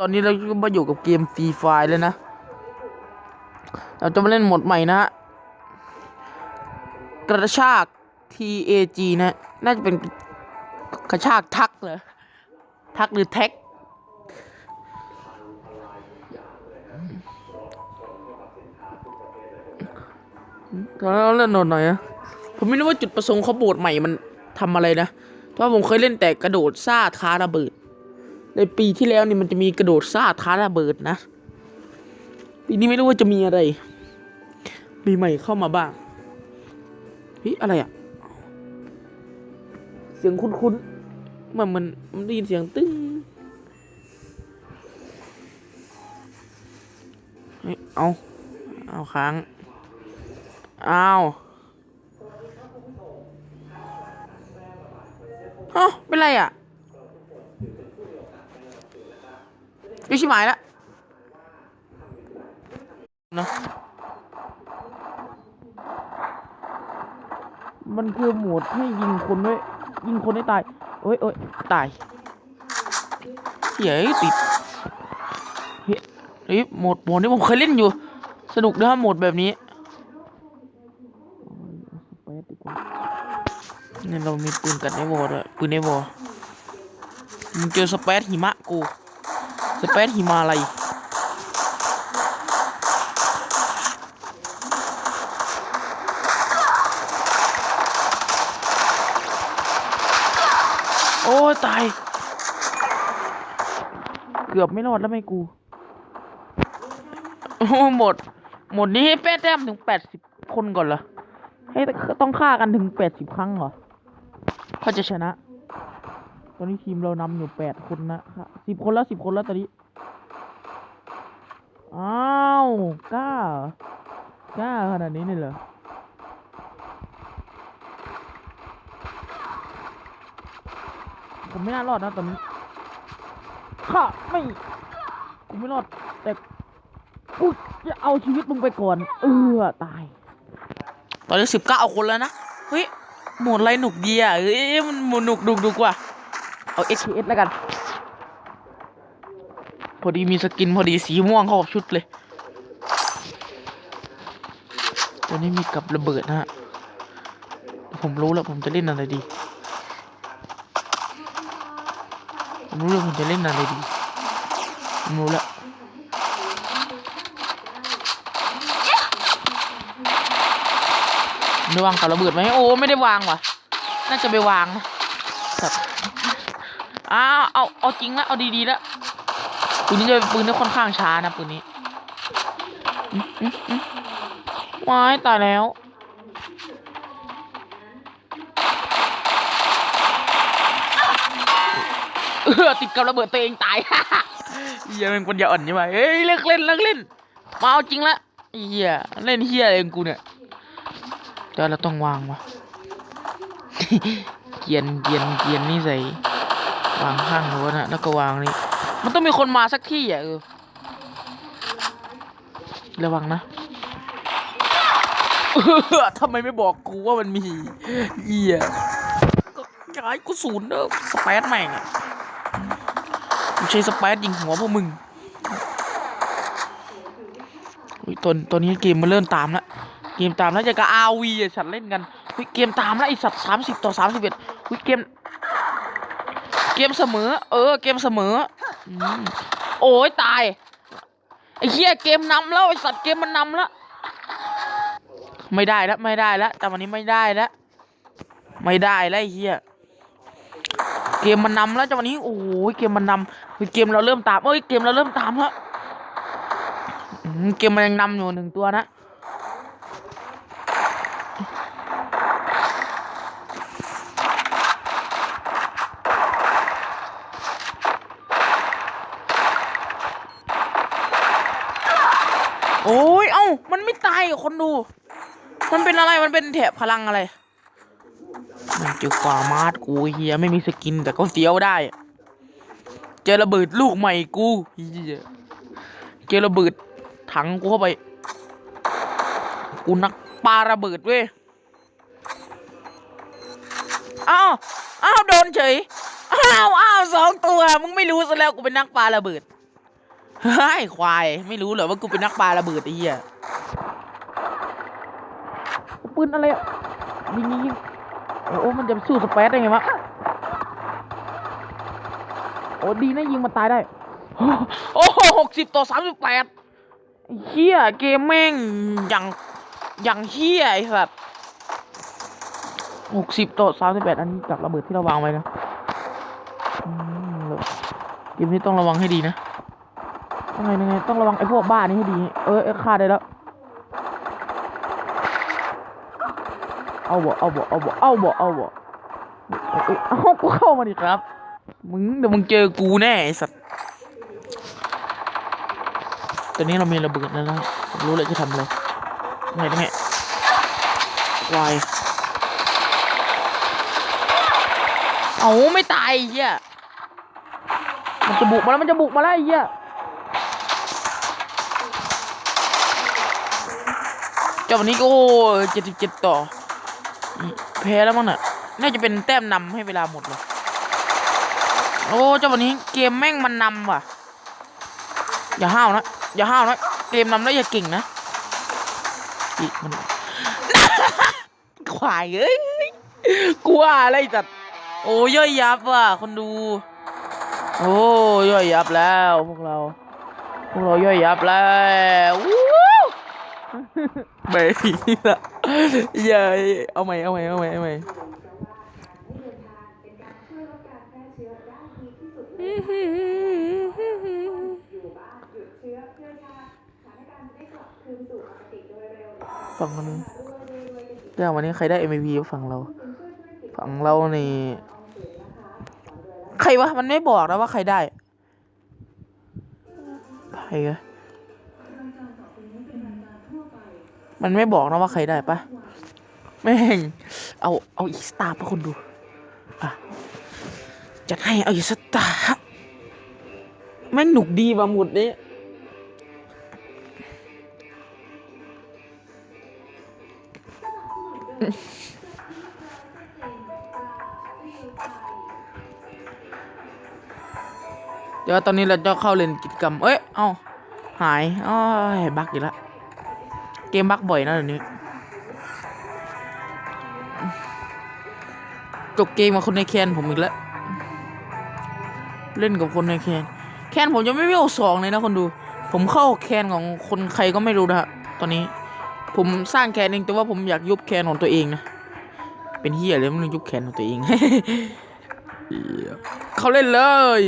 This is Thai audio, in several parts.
ตอนนี้เราก็มาอยู่กับเกมฟรีไฟแล้วนะ เราจะมาเล่นหมดใหม่นะฮะ กระชาก TAG นะ น่าจะเป็นกระชากทักเหรอ ทักหรือแท็ก เราเล่นโหมดหน่อยนะ ผมไม่รู้ว่าจุดประสงค์เขาโบดใหม่มันทำอะไรนะ เพราะผมเคยเล่นแต่กระโดดซ่าท้าระเบิด ในปีที่แล้วนี่มันจะมีกระโดดซ่าท้าระเบิดนะ ปีนี้ไม่รู้ว่าจะมีอะไรมีใหม่เข้ามาบ้างเฮ้ยอะไรอะเสียงคุ้นๆมันมันมันได้ยินเสียงตึ้งเฮ้ยเอาเอาค้างเอาฮะเป็นไรอะ ยี่ชิบหายละเนอะมันคือโหมดให้ยิงคนด้วยยิงคนให้ตายเอ้ยเอ้ยตายเหี้ยเอ้ยติดเฮ้ยเฮ้ยโหมดโหมดนี้ผมเคยเล่นอยู่ สนุกนะโหมดแบบนี้เอาสเปซดีกว่าเนี่ยเรามีปืนกันในวอร์ด้วยปืนในวอร์มึงเจอสเปซหิมะกู สเปซหิมาลัยโอ้ตาย เกือบไม่รอดแล้วไม่กูโอ้หมด หมดนี้ให้แป้แต้มถึงแปดสิบคนก่อนเหรอให้ต้องฆ่ากันถึงแปดสิบครั้งเหรอเขาจะชนะ ตอนนี้ทีมเรานำอยู่แปดคนนะครับสิบคนแล้วสิบคนแล้วตอนนี้ อ้าวกล้ากล้าขนาดนี้เลยเหรอผมไม่น่ารอดนะตอนนี้ข้าไม่กูไม่รอด แต่กูจะเอาชีวิตมึงไปก่อน เออตาย ตอนนี้สิบเก้าคนแล้วนะ เฮ้ยหมดไรหนุกดีอะเอ้ยมันหมดหนุกดุกดุกว่ะ เอา STS แล้วกัน พอดีมีสกินพอดีสีม่วงเข้ากับชุดเลย ตัวนี้มีกับระเบิดนะฮะ ผมรู้แล้วผมจะเล่นอะไรดี ผมรู้แล้วผมจะเล่นอะไรดี ผมรู้แล้วได้วางกับระเบิดไหมโอ้ ไม่ได้วางว่ะ น่าจะไปวางนะครับ อ้าวเอาเอาจริงแล้วเอาดีๆแล้วปืนนี้จะเป็นปืนที่ค่อนข้างช้านะปืนนี้มอืมอืมว้ายตายแล้วเออติดกับระเบิดตัวเองตายเฮียเป็นคนอย่าอ่อนใช่ไหมเฮ้ยเลิกเล่นเลิกเล่นมาเอาจริงละเฮียเล่นเฮียเองกูเนี่ยเดี๋ยวเราต้องวางวะเกียนเกียนเกียนนี่ใส่ วางข้างรั้วนะแล้วก็วางนี่มันต้องมีคนมาสักที่อะเออระวังนะทำไมไม่บอกกูว่ามันมีเหี้ยก็ย้ายกูศูนย์เด้อสเปซแม่งกูใช้สเปซยิงหัวพวกมึงอุ้ยตอนตอนนี้เกมมันเริ่มตามแล้วเกมตามแล้วจะกับอาวีอะฉันเล่นกันอุ้ยเกมตามแล้วไอสัตว์สามสิบต่อสามสิบเอ็ดอุ้ยเกม เกมเสมอ เออ เกมเสมออืมโอ้ยตายไอ้เหี้ยเกมนำแล้วไอสัตว์เกมมันนำแล้วไม่ได้แล้วไม่ได้แล้วแต่วันนี้ไม่ได้แล้วไม่ได้แล้วไอ้เหี้ยเกมมันนำแล้วจังวันนี้โอ้ยเกมมันนำเฮ้ยเกมเราเริ่มตามเอ้ยเกมเราเริ่มตามแล้วอืมเกมมันยังนำอยู่หนึ่งตัวนะ โอ้ยเอ้า มันไม่ตายคนดู มันเป็นอะไร มันเป็นแถบพลังอะไร มันเจอฟาร์มาสกูเฮียไม่มีสกินแต่ก็เฟี้ยวได้ เจอระเบิดลูกใหม่กูเฮียเจอระเบิดถังกูเข้าไป กูนักปาระเบิดเว้ย อ้าว อ้าวโดนเฉย อ้าว อ้าวสองตัว มึงไม่รู้ซะแล้วกูเป็นนักปาระเบิด เฮ้ยควาย ไม่รู้เหรอว่ากูเป็นนักปลาระเบิดไอ้เหี้ยปืนอะไรอะยิงยิงยิงโอ้โอ้มันจะสู้สเปซได้ไงวะโอ้ดีนะยิงมันตายได้ โอ้หกสิบต่อสามสิบแปดเฮียเกมแม่งอย่างอย่างเฮียไอ้สัตว์หกสิบต่อสามสิบแปดอันนี้กับระเบิดที่เราวางไว้นะอืมแล้วเกมนี้ต้องระวังให้ดีนะ ยังไงยังไงต้องระวังไอ้พวกบ้านี้ให้ดี เออฆ่าได้แล้ว เอาบ่ เอาบ่ เอาบ่ เอาบ่ เอาบ่เอ้ากูเข้ามาดิครับ มึงเดี๋ยวมึงเจอกูแน่ไอ้สัตว์ ตอนนี้เรามีระเบิดแล้วนะรู้เลยจะทำอะไรไงไงวายเอาไม่ตายไอ้เหี้ยมันจะบุกมาแล้วมันจะบุกมาแล้วไอ้เหี้ย เจ้าวันนี้ก็เจ็ดสิบเจ็ดต่อแพ้แล้วมั้งน่ะ น่าจะเป็นแต้มนำให้เวลาหมดเลยโอ้เจ้าวันนี้เกมแม่งมันนำว่ะ อย่าห้าวนะ อย่าห้าวนะ เกมนำแล้วอย่าเก่งนะอีมันขวายเอ้ยกลัวอะไรจัดโอ้ย่อยยับว่ะคนดู โอ้ย่อยยับแล้วพวกเรา พวกเราย่อยยับแล้ว ไม่ละอย่าเอาใหม่เอาใหม่เอาใหม่เอาใหม่ฝั่งมันเรื่องวันนี้ใครได้ MVP ฝั่งเรา ฝั่งเรานี่ ใครวะ มันไม่บอกนะว่าใครได้ ใครอะ มันไม่บอกนะว่าใครได้ปะแม่ง เอา เอาอีสตาร์ไปคนดู อะ จัดให้เอาอีสตาร์แม่งหนุกดีว่ะหมุดนี้เดี๋ยวตอนนี้เราจะเข้าเล่นกิจกรรม เอ้ย เอาหายอ้อยบักอีกแล้ว เกมบักบ่อยนะเดี๋ยวนี้จบเกมกับคนในแคนผมอีกแล้ว เล่นกับคนในแคน แคนผมยังไม่วิวสองเลยนะคนดู ผมเข้าแคนของคนใครก็ไม่รู้นะฮะตอนนี้ ผมสร้างแคนเองแต่ว่าผมอยากยุบแคนของตัวเองนะ เป็นเฮียเลยมันยุบแคนของตัวเองเขาเล่นเลย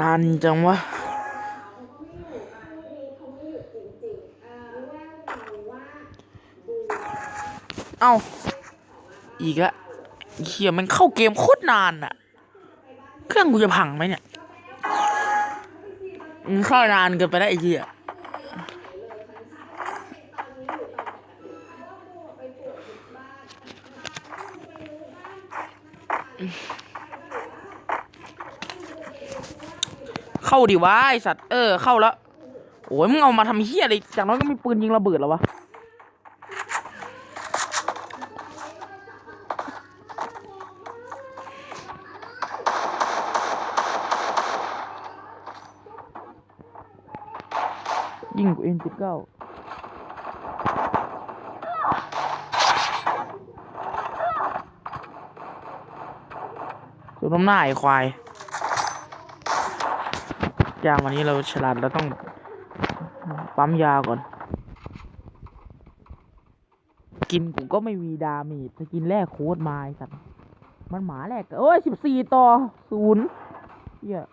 นานจังวะเอ้า อีกละเฮียมันเข้าเกมโคตรนานอะเครื่องกูจะพังไหมเนี่ยมันเข้านานเกินไปแล้วไอ้เหี้ย เข้าดิวะไอสัตว์เออเข้าแล้วโอ้ยมึงเอามาทำเฮี้ยอะไรจากนั้นก็มีปืนยิงระเบิดแล้ววะยิงกูเอ็นจิบเก้าสุดน้ำหน้าไอ้ควาย ยางวันนี้เราฉลาดเราต้องปั๊มยาก่อน กินกูก็ไม่มีดามีจะกินแรกโค้ดมาไอ้สัตว์มันหมาแรกเอ้ยสิบสี่ต่อศูนย์เหี้ย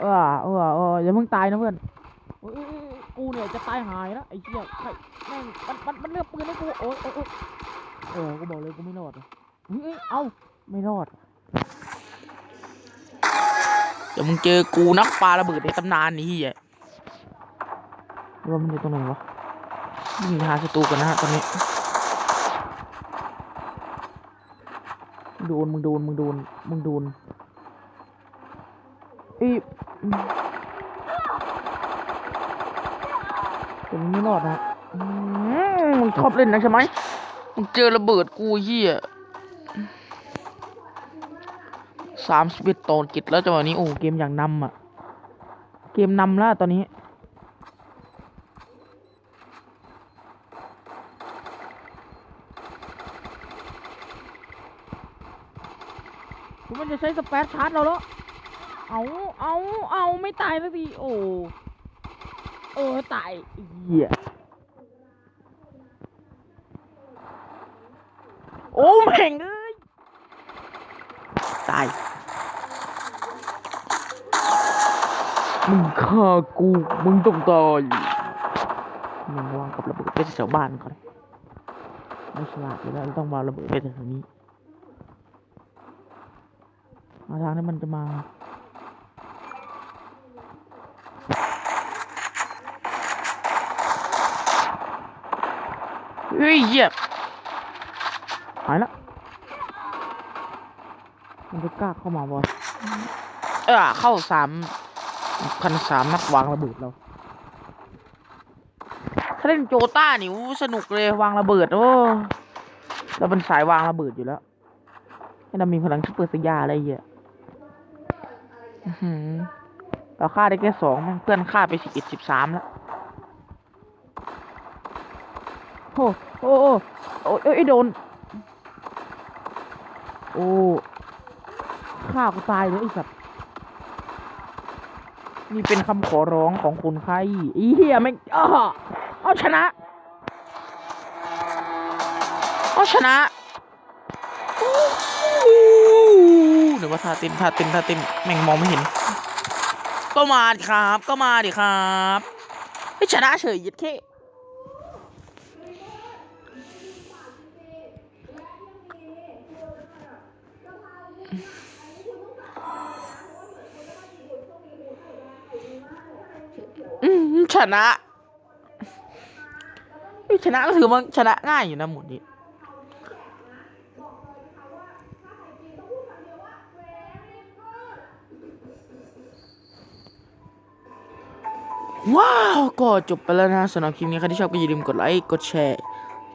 เออเออเอออย่าเพิ่งตายนะเพื่อนกูเนี่ยจะตายหายแล้วไอ้เหี้ยใครแม่งมันมันมันเลือกปืนให้กูโอ้ยโอ้ยโอ้ยเออกูบอกเลยกูไม่รอดเฮ้ยเอ้ยเอ้าไม่รอด เดี๋ยวมึงเจอกูนักปลาระเบิดในตำนานนี่เฮียว่ามันอยู่ตรงไหนวะยิงหาศัตรูกันนะฮะตอนนี้โดนมึงโดนมึงโดนมึงโดนอีอืมแต่มันไม่รอดนะมมึงชอบเล่นนะใช่ไหมมึงเจอระเบิดกูเหี้ย สามสิบเอ็ดตอนกิจแล้วจังหวะนี้โอ้เกมอย่างนำอะ เกมนำแล้วตอนนี้ มันจะใช้สเปซชาร์จเราแล้ว เอาเอาเอาไม่ตายสักทีโอ้ เออตายเหี้ย โอ้แม่งเอ้ย ตาย มึงฆ่ากู มึงต้องตายมึงวางกับระเบิดไปแถวบ้านก่อนไม่ฉลาดอยู่แล้วต้องวางระเบิดไปแถวนี้ มาทางที่มันจะมาเฮ้ยเหยียหายละ มันจะกล้าเข้ามาบอเออเข้าสาม พันสามนัดวางระเบิดเราถ้าเล่นโจต้านี่สนุกเลยวางระเบิดโอ้เราเป็นสายวางระเบิดอยู่แล้วให้เรามีพลังชุดเปอร์สยาอะไรเหี้ยอื้อหือเราฆ่าได้แค่สองเพื่อนฆ่าไปสิบเอ็ดสิบสามแล้วโอ้โอ้โอ้โอ้เอ้ยโดน โอ้ฆ่ากูตายเลยไอ้สัตว์ นี่เป็นคำขอร้องของคนไข้อีเหี้ยไม่อ้อเอาชนะเอาชนะอู้เดี๋ยวว่าท่าเต้นท่าเต้นท่าเต้นแม่งมองไม่เห็น ก็มาดิครับ ก็มาดิครับไม่ชนะเฉยยิดแค่ นะชนะก็ถือว่าชนะง่ายอยู่นะหมุนนี้ว้าว ก็จบไปแล้วนะสำหรับคลิปนี้ใครที่ชอบก็อย่าลืมกดไลค์กดแชร์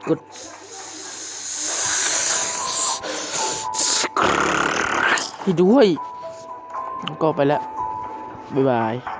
กดให้ด้วย ก็ไปแล้ว บ๊ายบาย